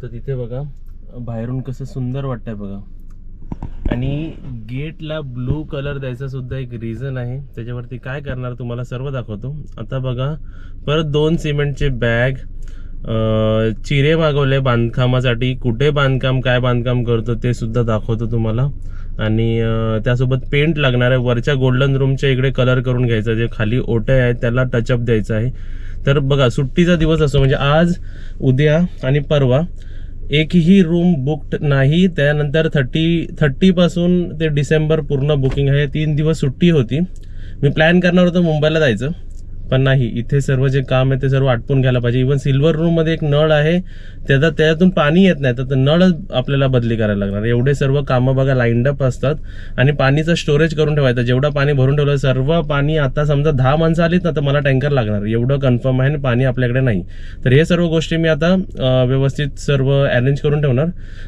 तर तिथे बघा बाहेरून कसं सुंदर वाटतंय बघा. आणि गेटला ब्लू कलर द्यायचा सुद्धा एक रिझन आहे. त्याच्यावरती काय करणार तुम्हाला सर्व दाखवतो. आता बघा परत दोन सिमेंटचे बॅग चिरे मागवले बांधकामासाठी. कुठे बांधकाम काय बांधकाम करतो ते सुद्धा दाखवतो तुम्हाला. आणि त्यासोबत पेंट लागणार आहे वरच्या गोल्डन रूमच्या इकडे कलर करून घ्यायचा जे खाली ओटे आहेत त्याला टचअप द्यायचं आहे. तर बघा सुट्टीचा दिवस असतो. म्हणजे आज उद्या आणि परवा एकही रूम बुकड नाही. त्यानंतर थर्टी थर्टीपासून ते डिसेंबर पूर्ण बुकिंग आहे. तीन दिवस सुट्टी होती. मी प्लॅन करणार होतो मुंबईला जायचं. पण नाही इथे सर्व जे काम आहे ते सर्व आटपून घ्यायला पाहिजे. इव्हन सिल्वर रूममध्ये एक नळ आहे त्याचा त्याच्यातून पाणी येत नाही तर नळ आपल्याला बदली करायला लागणार. एवढे सर्व कामं बघा लाईंड अप असतात आणि पाणीचं स्टोरेज करून ठेवायचं. जेवढं पाणी भरून ठेवलं सर्व पाणी आता समजा दहा माणसं आलीत ना तर मला टँकर लागणार. एवढं कन्फर्म आहे आणि पाणी आपल्याकडे नाही. तर हे सर्व गोष्टी मी आता व्यवस्थित सर्व अरेंज करून ठेवणार.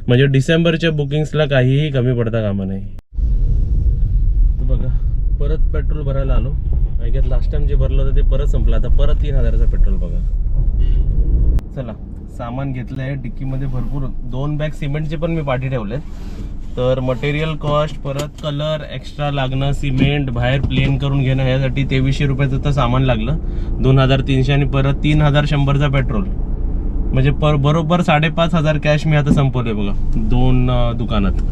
म्हणजे डिसेंबरच्या बुकिंग्सला काहीही कमी पडता कामा नाही बघा परत पेट्रोल भरायला आलो. ऐकत लास्ट टाइम जे भरलं होतं ते परत संपलं. आता परत तीन हजाराचं पेट्रोल बघा. चला सामान घेतलं आहे डिक्कीमध्ये भरपूर दोन बॅग सिमेंटचे पण मी पाठी ठेवलेत. तर मटेरियल कॉस्ट परत कलर एक्स्ट्रा लागणं सिमेंट बाहेर प्लेन करून घेणं यासाठी तेवीसशे रुपयाचं तर सामान लागलं. दोन हजार तीनशे आणि परत तीन हजार शंभरचा पेट्रोल म्हणजे पर बरोबर साडेपाच हजार कॅश मी आता संपवले बघा. दोन दुकानात.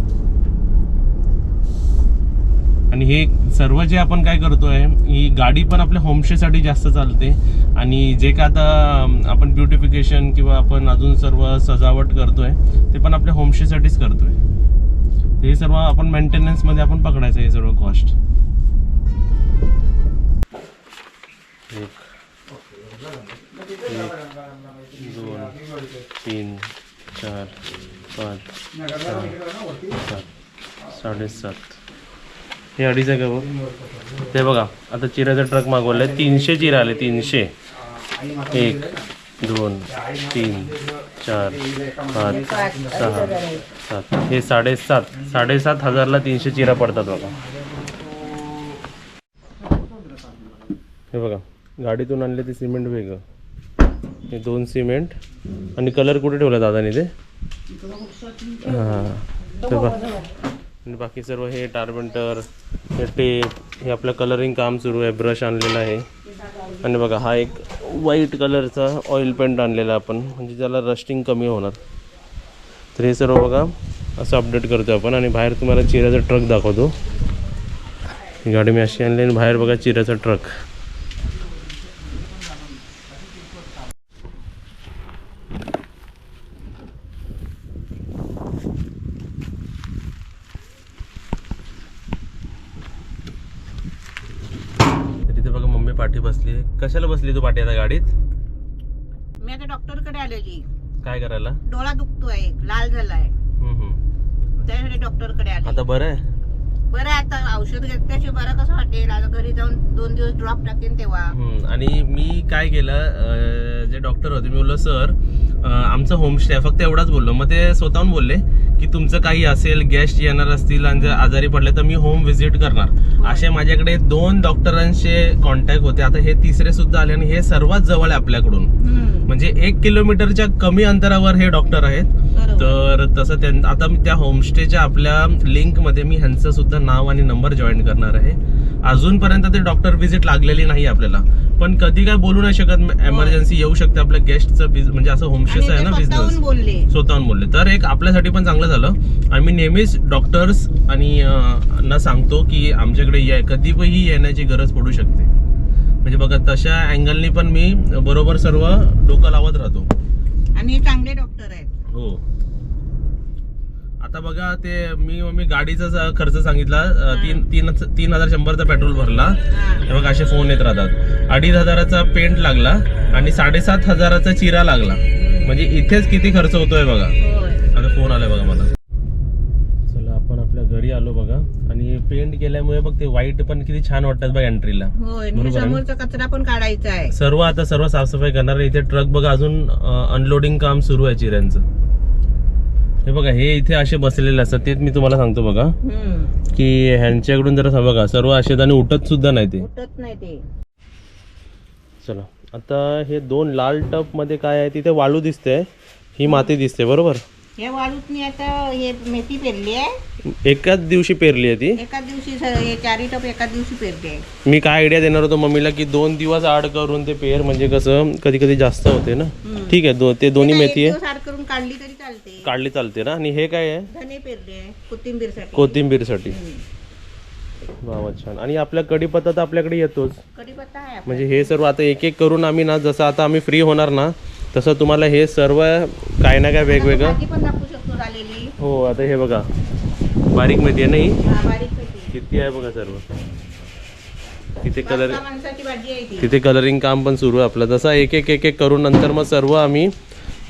आणि हे सर्व जे आपण काय करतोय ही गाडी पण आपल्या होमस्टेसाठी जास्त चालते. आणि जे काय आता आपण ब्युटिफिकेशन किंवा आपण अजून सर्व सजावट करतोय ते पण आपल्या होमस्टेसाठीच करतोय. तर हे सर्व आपण मेंटेनन्समध्ये आपण पकडायचं हे सर्व कॉस्ट दोन तीन चार पाच सहा सात साडेसात. हे अडीच आहे का बघ ते बघा आता चिराचा ट्रक मागवलाय. तीनशे चिरा आले तीनशे. एक दोन तीन चार पाच सहा सात. हे साडेसात साडेसात हजारला तीनशे चिरा पडतात बघा. हे बघा गाडीतून आणले ते सिमेंट वेगळं. हे दोन सिमेंट. आणि कलर कुठे ठेवला दादाने ते? हां ते आणि बाकी सर्व हे टार्बेंटर हे टेप हे आपलं कलरिंग काम सुरू आहे ब्रश आणलेला आहे. आणि बघा हा एक व्हाईट कलरचा ऑइल पेंट आणलेला आपण म्हणजे ज्याला रस्टिंग कमी होणार. तर हे सर्व बघा असं अपडेट करतो आपण. आणि बाहेर तुम्हाला चिऱ्याचा ट्रक दाखवतो. गाडी मी अशी आणली आणि बाहेर बघा चिऱ्याचा ट्रक तर तिथे बघा मम्मी पाठी बसली कशाला बसली तू आता गाडीत? मी आता डॉक्टरकडे आलेली. काय करायला? डोळा दुखतोय लाल झालाय. हम्म, हम्म. त्यासाठी डॉक्टरकडे आले. आता बरं आहे? बरं आहे आता औषध घेतल्याशिवाय बरं कसं वाटेल? आता घरी जाऊन दोन दिवस ड्रॉप टाकेन तेव्हा. हम्म, आणि मी काय केलं अं, जे डॉक्टर होते मी बोललो सर आमचं होमस्टे फक्त एवढाच बोललो. मग ते स्वतःहून बोलले की तुमचं काही असेल गेस्ट येणार असतील आणि जर आजारी पडले तर मी होम व्हिजिट करणार. असे माझ्याकडे दोन डॉक्टरांचे कॉन्टॅक्ट होते. आता हे तिसरे सुद्धा आले आणि हे सर्वात जवळ आहे आपल्याकडून. म्हणजे एक किलोमीटरच्या कमी अंतरावर हे डॉक्टर आहेत. तर तसं त्यां आता मी त्या होमस्टेच्या आपल्या लिंकमध्ये मी ह्यांचं सुद्धा नाव आणि नंबर जॉईन करणार आहे. अजूनपर्यंत ते डॉक्टर व्हिजिट लागलेली नाही आपल्याला. पण कधी काय बोलू नाही शकत एमर्जन्सी येऊ शकते आपल्या गेस्टचं म्हणजे असं होमस्टेच आहे ना बिझनेस बोलले. स्वतःहून बोलले. तर एक आपल्यासाठी पण चांगलं झालं. मी नेहमीच डॉक्टर्स आणि ना सांगतो की आमच्याकडे या कधीही येण्याची गरज पडू शकते. म्हणजे बघा तशा अँगलनी पण मी बरोबर सर्व डोकं लावत राहतो. आणि हे चांगले डॉक्टर आहेत. हो. आता बघा ते मी मी गाडीचा स- खर्च सांगितला तीन तीन तीन हजार शंभरचा पेट्रोल भरला. बघा असे फोन येत राहतात. अडीच हजाराचा पेंट लागला आणि साडेसात हजाराचा चिरा लागला. म्हणजे इथेच किती खर्च होतोय बघा. आता फोन आलाय बघा मला. चला आपण आपल्या घरी आलो बघा. आणि पेंट केल्यामुळे बघ ते व्हाईट पण किती छान वाटतात बघा एंट्रीला? समोरचा कचरा पण काढायचा आहे. सर्व आता सर्व साफसफाई करणार आहे. इथे ट्रक बघा अजून अनलोडिंग काम सुरू आहे चिऱ्यांचं. हे बघा हे इथे असे बसलेले असतात तेच मी तुम्हाला सांगतो बघा. की ह्यांच्याकडून जरा बघा सर्व असे आणि उठत सुद्धा नाही ते. उठत नाही ते. चला आता हे दोन लाल टपमध्ये काय आहे तिथे वाळू दिसते ही माती दिसते बरोबर? हे वाळूत मी आता हे मेथी पेरली आहे. एकाच दिवशी पेरली आहे ती? एकाच दिवशी स- हे चारी टप एकाच दिवशी पेरली आहे. मी काय आयडिया देणार होतो मम्मीला की दोन दिवस आड करून ते पेर म्हणजे कसं कधी कधी जास्त होते ना. ठीक आहे दो ते दोन्ही एक मेथी आहे. दिवस आड करून काढली तरी चालते. काढली चालते ना? आणि हे काय आहे? धने पेरले आहे कोथिंबीरसाठी. कोथिंबीरसाठी. हम्म. वा वा छान. आणि आपल्या कढीपत्ता तर आपल्याकडे येतोच. कढीपत्ता आहे आपला. म्हणजे हे सर्व आता एक एक करून आम्ही ना जसं आता आम्ही फ्री होणार ना तसं तुम्हाला हे सर्व काय ना काय वेगवेगळं हो आता हे बघा. बारीक मेथी आहे नाही हा, किती आहे बघा सर्व. तिथे कलर तिथे कलरिंग काम पण सुरू आहे आपलं. तसं एक एक एक एक करून नंतर मग सर्व आम्ही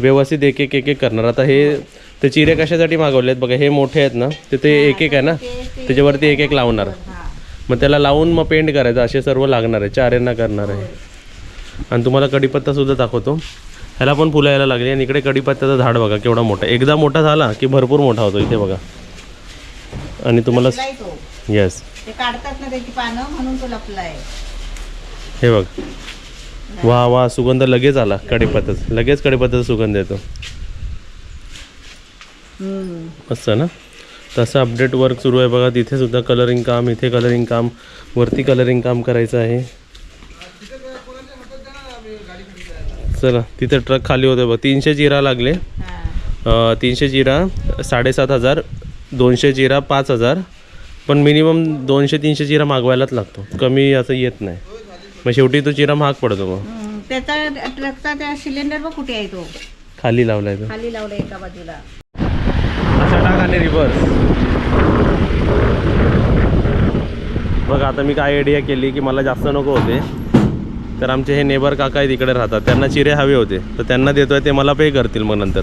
व्यवस्थित एक एक एक एक करणार. आता हे ते चिरे कशासाठी मागवले आहेत बघा हे मोठे आहेत ना. ते ते एक एक आहे ना. त्याच्यावरती एक एक लावणार. मग त्याला लावून मग पेंट करायचं. असे सर्व लागणार आहे. चारेंना करणार आहे. आणि तुम्हाला कढीपत्ता सुद्धा दाखवतो. ह्याला पण फुलं यायला लागली आणि इकडे कढीपत्त्याचं झाड बघा केवढा मोठा. एकदा मोठा झाला की भरपूर मोठा होतो इथे बघा. आणि तुम्हाला येस ते. काढतात ना त्याची पानं म्हणून तो लपलाय. हे बघ. वा वा सुगंध लगेच आला कढीपत्त्याचा. लगेच कढीपत्त्याचा सुगंध येतो. मस्त ना? तसं अपडेट वर्क सुरू आहे बघा. तिथे सुद्धा कलरिंग काम इथे कलरिंग काम वरती कलरिंग काम करायचं आहे. चला तिथे ट्रक खाली होते बघ. तीनशे जिरा लागले. तीनशे जिरा साडेसात हजार दोनशे जिरा पाच हजार. पण मिनिमम दोनशे तीनशे जिरा मागवायलाच लागतो. कमी असं येत नाही. मग शेवटी तो जिरा महाग पडतो मग त्याचा ट्रकचा त्या सिलेंडर बघ कुठे आहे तो. खाली लावलाय तो. खाली लावलाय एका बाजूला. असा टाक आणि रिव्हर्स बघ आता मी काय आयडिया केली की मला जास्त नको होते. तर आमचे हे नेबर काका आहेत इकडे राहतात. त्यांना चिरे हवे होते. तर त्यांना देतोय ते मला पे करतील मग नंतर.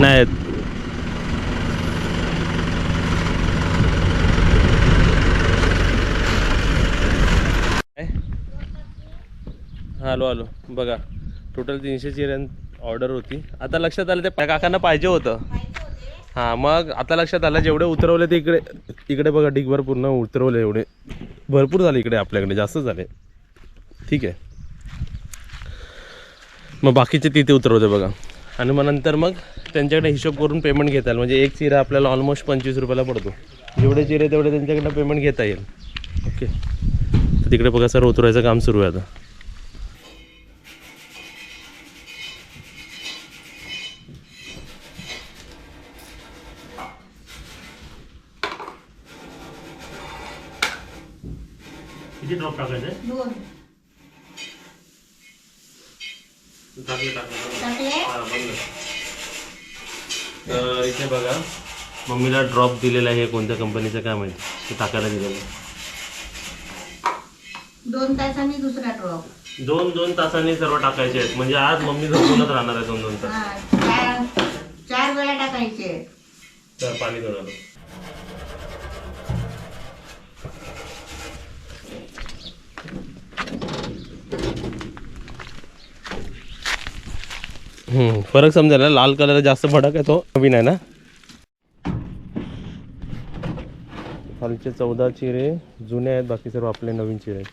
नाही. Hello hello. बघा टोटल तीनशे चिऱ्यां ऑर्डर होती. आता लक्षात आलं ते काकांना पाहिजे होतं. हां मग आता लक्षात आलं जेवढे उतरवले ते इकडे इकडे बघा डिगभर पूर्ण उतरवले एवढे. भरपूर झाले इकडे आपल्याकडे जास्त झाले. ठीक आहे. मग बाकीचे तिथे उतरवते बघा. आणि मग नंतर मग त्यांच्याकडे हिशोब करून पेमेंट घेता येईल. म्हणजे एक चिरा आपल्याला ऑलमोस्ट पंचवीस रुपयाला पडतो. जेवढे चिरे तेवढे त्यांच्याकडनं पेमेंट घेता येईल. ओके तिकडे बघा सर उतरवायचं काम सुरू आहे आता. किती ड्रॉप टाकायचे दोन टाकले टाकले टाकले हा, बंद. तर इथे बघा मम्मीला ड्रॉप दिलेला आहे कोणत्या कंपनीचं काय माहिती ते टाकायला दिलेलं आहे. दोन तासांनी दुसरा ड्रॉप दोन दोन तासांनी सर्व टाकायचे आहेत. म्हणजे आज मम्मी झोपूनच राहणार आहे दोन दोन तास. हा चार चार वेळा टाकायचे तर पाणी आलो फरक समजेल ना? लाल कलर जास्त भडक आहे तो. नवीन आहे ना? खालचे चौदा चिरे जुने आहेत बाकी सर्व आपले नवीन चिरे आहेत.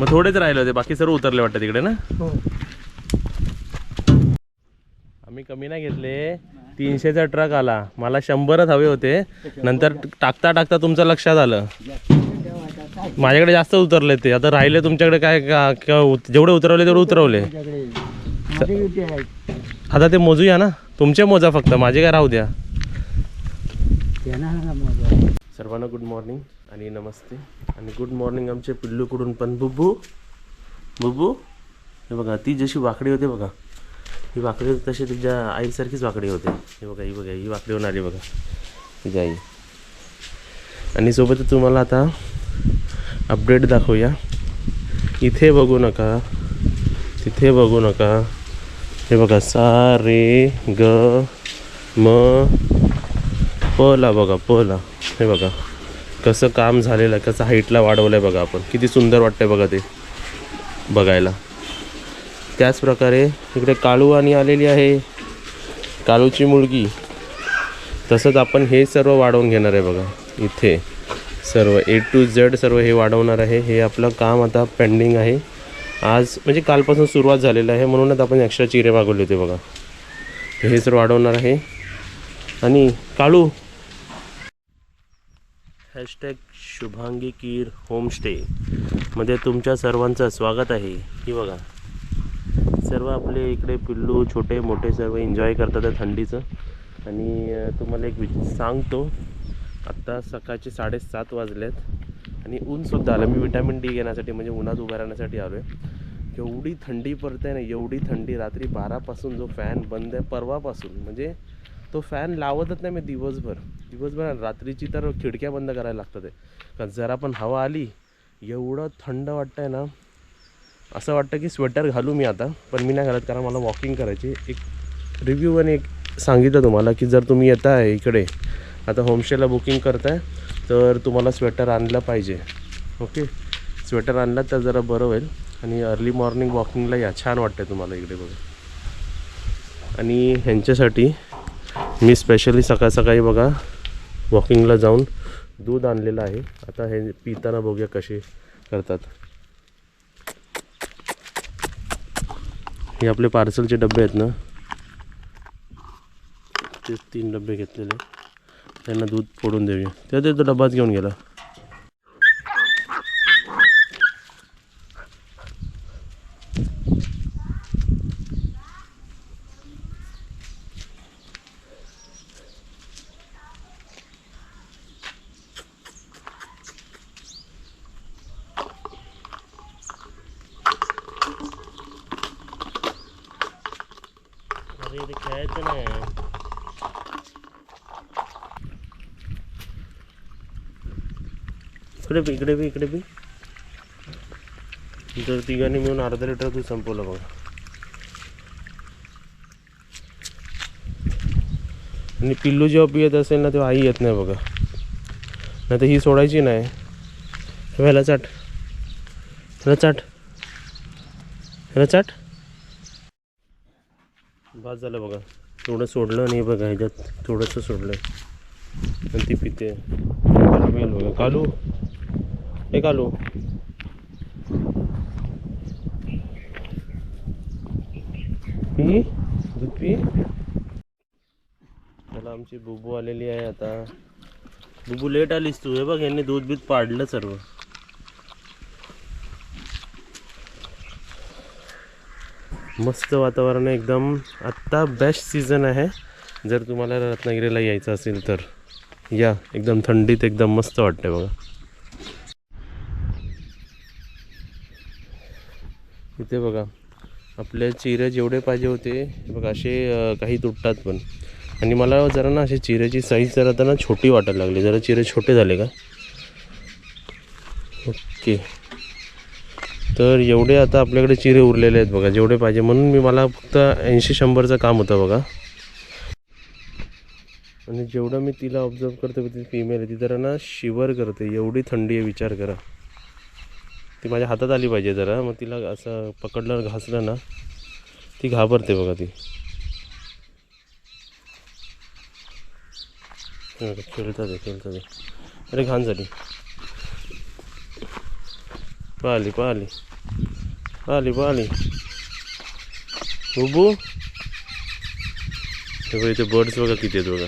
मग थोडेच राहिले होते बाकी सर्व उतरले वाटतं तिकडे ना? आम्ही कमी नाही घेतले. तीनशेचा ट्रक आला. मला शंभरच हवे होते. नंतर टाकता टाकता तुमचं लक्षात आलं. माझ्याकडे जास्त उतरले ते. आता राहिले तुमच्याकडे काय का- का उत- जेवढे उतरवले तेवढे उतरवले. आता ते मोजूया ना. तुमचे मोजा फक्त माझे काय राहू द्या. सर्वांना गुड मॉर्निंग आणि नमस्ते. आणि गुड मॉर्निंग आमचे पिल्लूकडून पण बुब्बू बुब्बू हे बघा ती जशी वाकडी होते बघा. ही वाकडी होती तशी तुझ्या आईसारखीच वाकडी होते. हे बघा ही बघा ही वाकडी होणारी बघा. तुझी आई आणि सोबतच तुम्हाला आता अपडेट दाखवूया. इथे बघू नका. तिथे बघू नका. हे बघा सा रे ग म पला बघा पला. हे बघा कसं काम झालेलं आहे कसं हाईटला वाढवलं आहे बघा आपण. किती सुंदर वाटतं बघा ते बघायला. त्याच प्रकारे इकडे काळू आणि आलेली आहे काळूची मुलगी. तसंच आपण हे सर्व वाढवून घेणार आहे बघा इथे. सर्व ए टू झेड सर्व हे वाढवणार आहे. हे आपलं काम आता पेंडिंग आहे. आज म्हणजे कालपासून सुरुवात झालेलं आहे. म्हणूनच आपण एक्स्ट्रा चिरे मागवले होते बघा. हे सर्व वाढवणार आहे. आणि काळू हॅशटॅग शुभांगी कीर होमस्टे मध्ये तुमच्या सर्वांचं स्वागत आहे. ही बघा. सर्व आपले इकडे पिल्लू छोटे मोठे सर्व एन्जॉय करतात थंडीचं. आणि तुम्हाला एक सांगतो. आत्ता सकाळचे साडेसात वाजलेत आणि ऊनसुद्धा आलं. मी विटॅमिन डी घेण्यासाठी म्हणजे उन्हात उभं राहण्यासाठी आलो आहे एवढी थंडी पडते ना एवढी थंडी. रात्री बारापासून जो फॅन बंद आहे परवापासून. म्हणजे तो फॅन लावतच नाही मी दिवसभर. दिवसभर रात्रीची तर खिडक्या बंद करायला लागतात आहे. कारण जरा पण हवा आली एवढं थंड वाटतं आहे ना. असं वाटतं की स्वेटर घालू मी आता पण मी नाही घालत कारण मला वॉकिंग करायची एक रिव्ह्यू आणि एक सांगितलं तुम्हाला की जर तुम्ही येता आहे इकडे आता होमस्टेला बुकिंग करताय तर तुम्हाला स्वेटर आणलं पाहिजे. ओके स्वेटर आणला तर जरा बरं होईल. आणि अर्ली मॉर्निंग वॉकिंगला या छान वाटतं तुम्हाला इकडे बघा आणि ह्यांच्यासाठी मी स्पेशली सकाळ सकाळी बघा वॉकिंगला जाऊन दूध आणलेलं आहे. आता हे पिताना बघूया कसे करतात. हे आपले पार्सलचे डबे आहेत ना? ते तीन डबे घेतलेले. त्यांना दूध फोडून देऊया. त्या ते तो डबाच घेऊन गेला अरे इथे खेळायचं नाही इकडे बी इकडे बी इकडे बी. तर तिघांनी मिळून अर्धा लिटर दूध संपवलं बघा. आणि पिल्लू जेव्हा पियत असेल ना तेव्हा आई येत नाही बघा. नाही तर ही सोडायची नाही. ह्याला चाट. ह्याला चाट. ह्याला चाट. भात झालं बघा. थोडं सोडलं आणि बघा ह्याच्यात थोडंसं सोडलं आणि ती पिते. बघा. कालू. हे कालू पी? त्याला आमची बुबू आलेली आहे आता. बुबू लेट आलीस तू. हे बघ यांनी दूध बीत पाडलं सर्व. मस्त वातावरण आहे एकदम. आत्ता बेस्ट सीझन आहे. जर तुम्हाला रत्नागिरीला यायचं असेल तर. या एकदम थंडीत एकदम मस्त वाटते बघा. इथे बघा आपल्या चिरे जेवढे पाहिजे होते बघा असे काही तुटतात पण. आणि मला जरा ना असे चिऱ्याची साईज जरा आता ना छोटी वाटायला लागली. जरा चिरे छोटे झाले का? ओके. तर एवढे आता आपल्याकडे चिरे उरलेले आहेत बघा जेवढे पाहिजे. म्हणून मी मला फक्त ऐंशी शंभरचं काम होतं बघा. आणि जेवढं मी तिला ऑब्झर्व करतो ती फिमेल आहे. ती जरा ना शिवर करते. एवढी थंडी आहे विचार करा. ती माझ्या हातात आली पाहिजे जरा. मग तिला असं पकडलं घासलं ना ती घाबरते बघा ती. हे बघा, खेळतात आहे, खेळतात आहे. अरे घाण झाली. पाहिली पाहिली. पाहिली पाहिली. उबू हे बघा इथे बर्ड्स बघा किती आहेत बघा.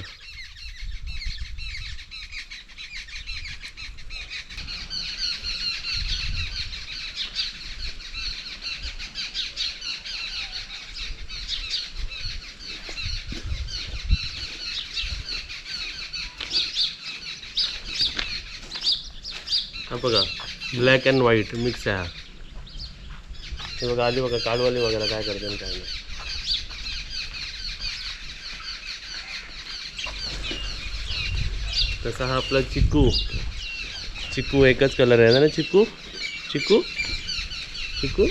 हा बघा ब्लॅक अँड व्हाईट मिक्स आहे हा. हे बघा आली बघा काळवाली वगैरे काय करते आणि काय नाही. तसा हा आपला चिकू. चिकू एकच कलर आहे ना चिकू? चिकू? चिकू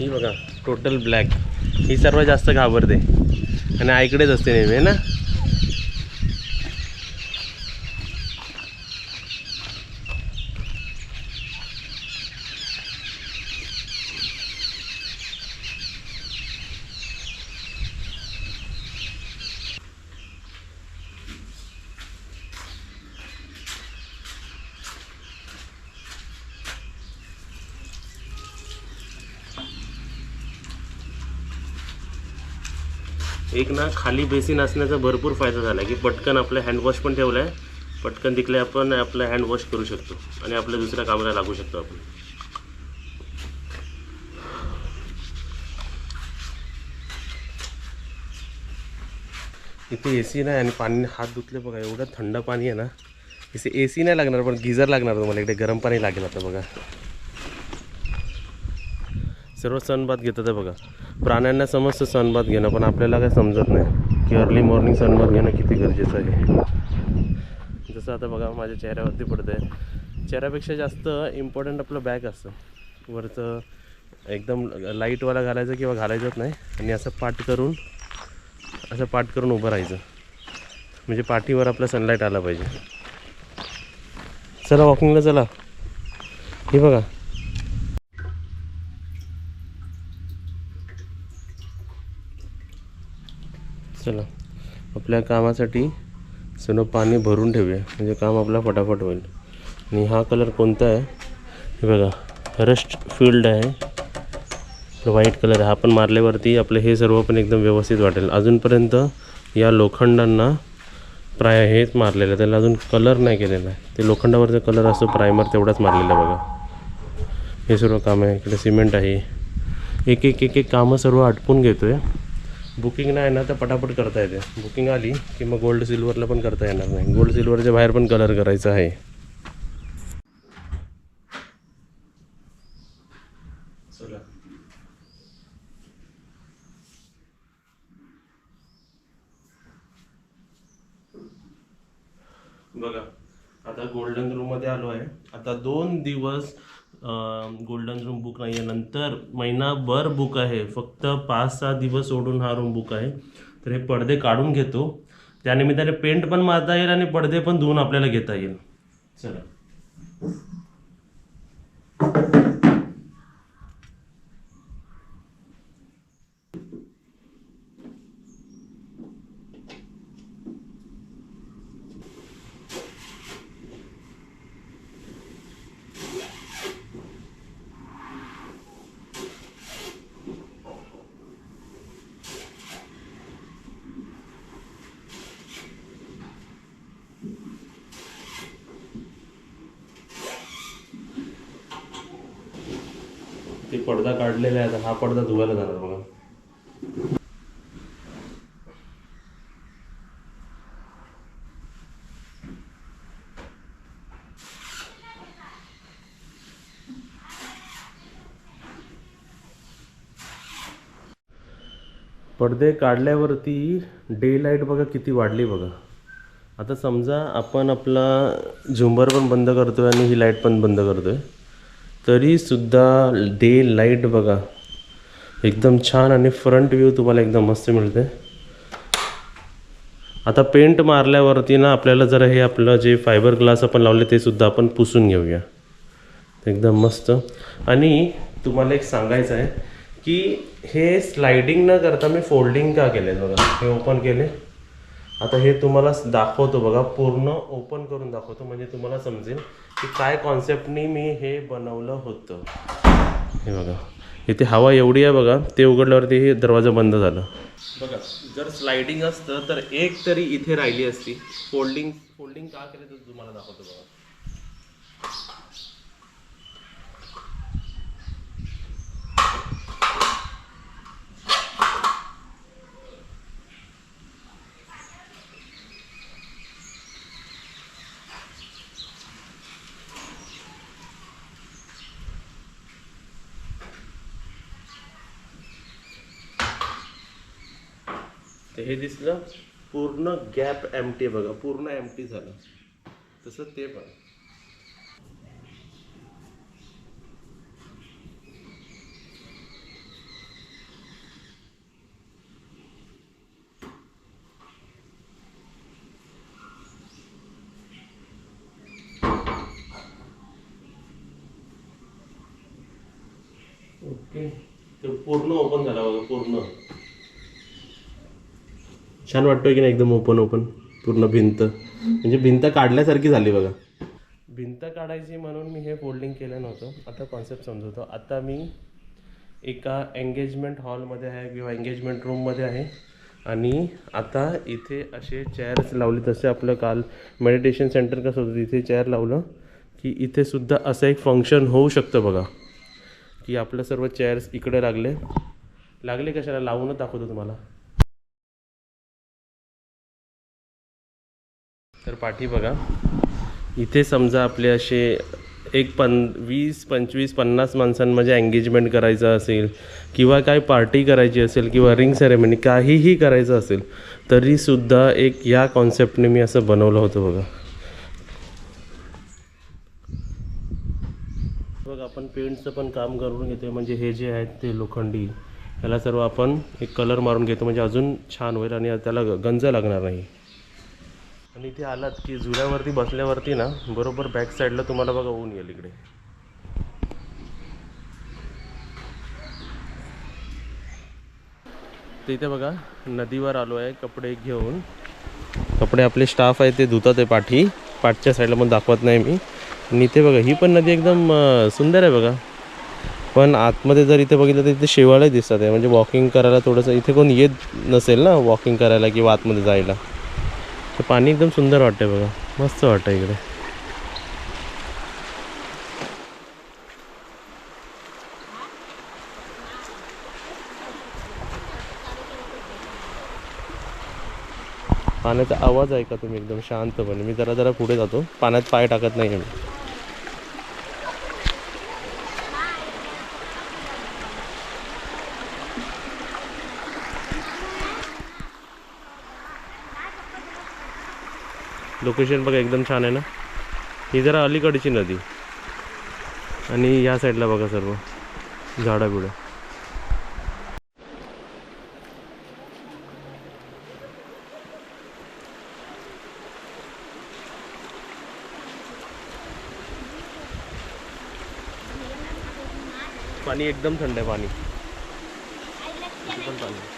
ही बघा टोटल ब्लॅक. ही सर्वात जास्त घाबरते. आणि आईकडेच असते नेहमी आहे ना? एक ना खाली बेसिन असण्याचा भरपूर फायदा झाला की पटकन आपलं हँडवॉश पण ठेवलं आहे पटकन तिकडे आपण आपलं हँडवॉश करू शकतो आणि आपल्या दुसऱ्या कामाला लागू शकतो आपण. इथे ए सी नाही आणि पाणी हात धुतले बघा एवढं थंड पाणी आहे ना. इथे ए सी नाही लागणार पण गिझर लागणार तुम्हाला. इकडे गरम पाणी लागेल आता बघा. सर्व सनबाथ घेतात आहे बघा. प्राण्यांना समजतं सनबाथ घेणं पण आपल्याला काय समजत नाही. की अर्ली मॉर्निंग सनबाथ घेणं किती गरजेचं आहे. जसं आता बघा माझ्या चेहऱ्यावरती पडतं आहे चेहऱ्यापेक्षा जास्त इम्पॉर्टंट आपलं बॅग असतं. वरचं एकदम लाईटवाला घालायचं किंवा घालायचंच नाही. आणि असं पाठ करून असं पाठ करून उभं राहायचं. म्हणजे पाठीवर आपला सनलाईट आला पाहिजे. चला वॉकिंगला चला. हे बघा. चला. आपल्या कामासाठी सर्व पाणी भरून ठेवूया. म्हणजे काम आपला फटाफट होईल. आणि हा कलर कोणता आहे? हे बघा. रस्ट फील्ड आहे. व्हाईट कलर आहे. हा पण मारल्यावरती आपलं हे सर्व पण एकदम व्यवस्थित वाटेल. अजूनपर्यंत या लोखंडांना प्राय हेच मारलेलं आहे. त्याला अजून कलर नाही केलेला आहे. ते लोखंडावरचा कलर असतो प्रायमर तेवढाच मारलेला आहे बघा. हे सर्व काम आहे. इकडे सिमेंट आहे. एक एक एक एक कामं सर्व आटपून घेतो आहे बुकिंग नाही ना तर पटापट करता येते. बुकिंग आली की मग गोल्ड सिल्वरला पण करता येणार नाही. गोल्ड सिल्वरच्या बाहेर पण कलर करायचा आहे. चला बघा आता गोल्डन रूममध्ये आलो आहे आता दोन दिवस गोल्डन रूम बुक नाही आहे नंतर महिनाभर बुक आहे. फक्त पाच सहा दिवस सोडून हा रूम बुक आहे. तर हे पडदे काढून घेतो. त्यानिमित्ताने पेंट पण मारता येईल आणि पडदे पण धुवून आपल्याला घेता येईल. चला ते पडदा आहे आता. हा पडदा धुवायला जाणार बघा. पडदे काढल्यावरती डे लाइट बघा किती वाढली बघा. आता समजा आपण आपला झुंबर पण बंद करतोय आणि ही लाइट पण बंद करतोय. तरीसुद्धा डे लाइट बघा. एकदम छान आणि फ्रंट व्ह्यू तुम्हाला एकदम मस्त मिळते आता पेंट मारल्यावरती ना आपल्याला जरा हे आपलं जे फायबर ग्लास आपण लावले ते सुद्धा आपण पुसून घेऊया. एकदम मस्त. आणि तुम्हाला एक सांगायचं आहे की हे स्लायडिंग न करता मी फोल्डिंग का केले बघा? हे ओपन केले आता हे तुम्हाला दाखवतो बघा पूर्ण ओपन करून दाखवतो म्हणजे तुम्हाला समजेल की काय कॉन्सेप्टनी मी हे बनवलं होतं. हे बघा इथे हवा एवढी आहे बघा ते उघडल्यावरती हे दरवाजा बंद झाला. बघा जर स्लायडिंग असतं तर एक तरी इथे राहिली असती. फोल्डिंग फोल्डिंग का केलं तर तुम्हाला दाखवतो बघा. हे दिसलं पूर्ण गॅप एमटी बघा पूर्ण एमटी झालं. तसं ते पण. ओके. ते पूर्ण ओपन झाला बघा पूर्ण. छान वाटतोय की नाही एकदम ओपन ओपन पूर्ण भिंत. म्हणजे भिंत काढल्यासारखी झाली बघा. भिंत काढायची म्हणून मी हे फोल्डिंग केलं नव्हतं. आता कॉन्सेप्ट समजवतो. आता मी एका एंगेजमेंट हॉलमध्ये आहे किंवा एंगेजमेंट रूममध्ये आहे. आणि आता इथे असे चेअर्स लावले. तसे आपलं काल मेडिटेशन सेंटर कसं होतं तिथे चेअर लावलं की इथे सुद्धा असं एक फंक्शन होऊ शकतं बघा. की आपलं सर्व चेअर्स इकडे लागले. लागले कशाला? लावूनच दाखवतो तुम्हाला. तर पाठी बघा. इथे समजा आपले असे एक पन वीस पंचवीस पन्नास माणसांमध्ये एंगेजमेंट करायचं असेल किंवा काय पार्टी करायची असेल किंवा रिंग सेरेमनी काहीही करायचं असेल तरीसुद्धा एक या कॉन्सेप्टने मी असं बनवलं होतं बघा. बघ आपण पेंटचं पण काम करून घेतो म्हणजे हे जे आहेत ते लोखंडी ह्याला सर्व आपण एक कलर मारून घेतो. म्हणजे अजून छान होईल आणि त्याला ग- गंज लागणार नाही. आणि इथे आलात की जुड्यावरती बसल्यावरती ना बरोबर बॅक साईडला तुम्हाला बघा ऊन येईल इकडे. तर इथे बघा नदीवर आलो आहे कपडे घेऊन. कपडे आपले स्टाफ आहे ते धुतात आहे पाठी. पाठच्या साईडला पण दाखवत नाही मी. आणि इथे बघा ही पण नदी एकदम सुंदर आहे बघा. पण आतमध्ये जर इथे बघितलं तर इथे शेवाळे दिसतात आहे. म्हणजे वॉकिंग करायला थोडंसं इथे कोण येत नसेल ना वॉकिंग करायला किंवा आतमध्ये जायला. तर पाणी एकदम सुंदर वाटतंय बघा. मस्त वाटतं इकडे. पाण्याचा आवाज ऐका तुम्ही एकदम शांतपणे. मी जरा जरा पुढे जातो. पाण्यात पाय टाकत नाही मी. लोकेशन बघा एकदम छान आहे ना? ही जरा अलीकडची नदी. आणि या साईडला बघा सर्व झाडं बिडं पाणी एकदम थंड आहे पाणी इथे पण पाणी आहे.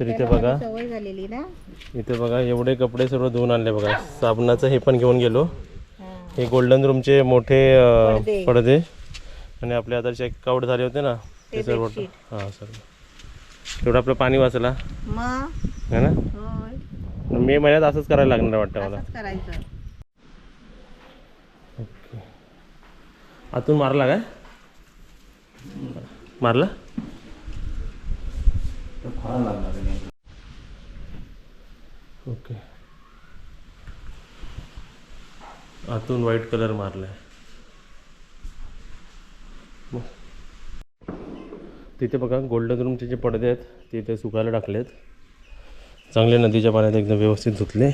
तर इथे बघा. सवय झालेली ना? इथे बघा एवढे कपडे सर्व धुवून आणले बघा. साबणाचं हे पण घेऊन गेलो. हे गोल्डन रूमचे मोठे पडदे. आणि आपले आता चेकआउट झाले होते ना ते सर्व. हां सर्व तेवढं आपलं पाणी वाचला. है ना? मे महिन्यात असंच करायला लागणार वाटतं मला. ओके. आतून मारला काय? मारला? ओके. आतून व्हाईट कलर मारलाय. मग. तिथे बघा गोल्डन रूमचे जे पडदे आहेत ते इथे सुकायला टाकलेत. चांगले नदीच्या पाण्यात एकदम व्यवस्थित धुतले.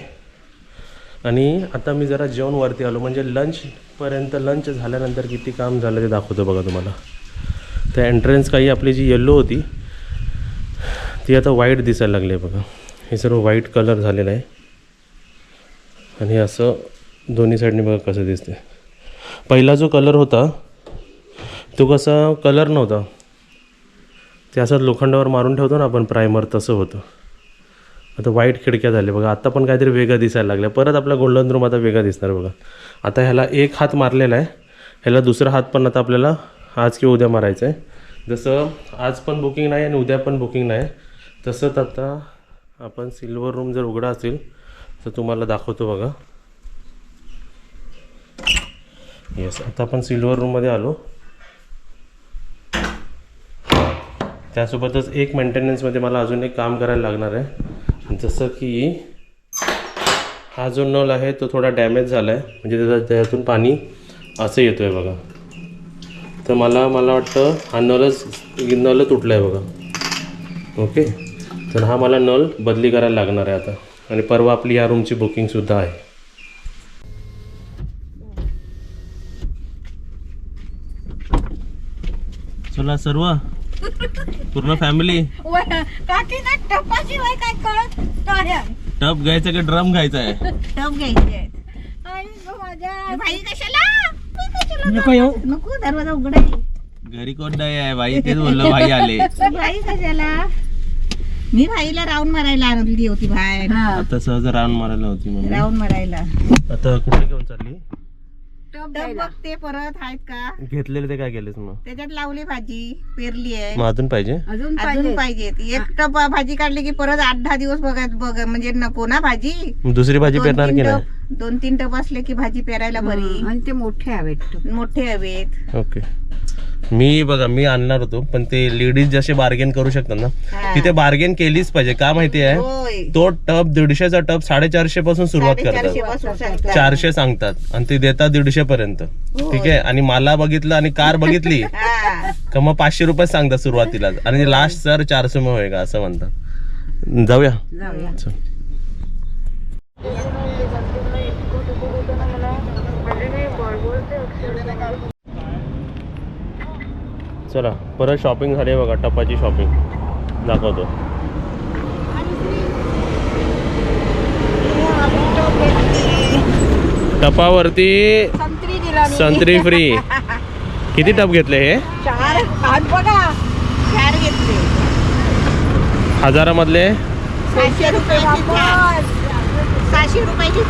आणि आता मी जरा जेवण वरती आलो. म्हणजे लंचपर्यंत लंच झाल्यानंतर किती काम झालं ते दाखवतो बघा तुम्हाला. त्या एंट्रन्स काही आपली जी येल्लो होती ती आता व्हाईट दिसायला लागली आहे बघा. हे सर्व व्हाईट कलर झालेलं आहे. आणि असं दोन्ही साईडने बघा कसं दिसते पहिला जो कलर होता तो कसा कलर नव्हता. ते असं लोखंडावर मारून ठेवतो ना आपण प्रायमर तसं होतं. आता वाईट खिडक्या झाल्या बघा. आता पण काहीतरी वेगळं दिसायला लागलं परत आपला गोल्डन रूम आता वेगळा दिसणार बघा. आता ह्याला एक हात मारलेला आहे. ह्याला दुसरा हात पण आता आपल्याला आज किंवा उद्या मारायचा आहे जसं आज पण बुकिंग नाही आणि उद्या पण बुकिंग नाही. तसंच आता आपण सिल्वर रूम जर उघडा असेल तर तुम्हाला दाखवतो बघा. येस आता आपण सिल्वर रूममध्ये आलो. त्यासोबतच एक मेंटेनन्समध्ये मला अजून एक काम करायला लागणार आहे. जसं की हा जो नळ आहे तो थोडा डॅमेज झाला आहे म्हणजे त्याचा त्यातून पाणी असं येतो आहे बघा. तर मला मला वाटतं हा नळच नळ तुटला आहे बघा. ओके तर हा मला नळ बदली करायला लागणार आहे आता. आणि परवा आपली या रूमची बुकिंगसुद्धा आहे. चला सर्व. पूर्ण फॅमिली टप घ्यायचा का ड्रम घ्यायचा आहे? टप घ्यायचे. नको दरवाजा उघडा. आहे. घरी कोण नाही आहे भाई तेच बोललो भाई आले. भाई कशाला? मी भाईला राऊंड मारायला आणली होती बाहेर. आता सहज राऊंड मारायला होती मम्मी. राऊंड मारायला. आता कुठे घेऊन चालली? टब बघते परत आहेत का? घेतलेले ते काय केलेस मग? त्याच्यात लावली भाजी पेरली आहे. मग अजून पाहिजे? अजून अजून पाहिजेत. एक टप भाजी काढली की परत आठ दहा दिवस बघत बघ म्हणजे नको ना भाजी? मग दुसरी भाजी दोन पेरणार तीन की नाही? टप दोन तीन टप असले की भाजी पेरायला बरी. आणि ते मोठे हवेत. मोठे हवेत. ओके. मी बघा मी आणणार होतो पण ते लेडीज जसे बार्गेन करू शकतात ना. तिथे बार्गेन केलीच पाहिजे. का माहिती आहे? होय. तो टप दीडशेचा टप साडेचारशे पासून सुरुवात करतात. चारशे सांगतात आणि ते देतात दीडशे पर्यंत. ठीक आहे? आणि मला बघितलं आणि कार बघितली. का मग पाचशे रुपये सांगतात सुरुवातीला आणि लास्ट सर चारशे में होएगा असं म्हणतात. जाऊया. चल. परत शॉपिंग झाली आहे बघा टपाची शॉपिंग दाखवतो. टपावरती संत्री फ्री किती टप घेतले हे? चार. आज बघा. चार घेतले. हजारामधले? सहाशे रुपयाची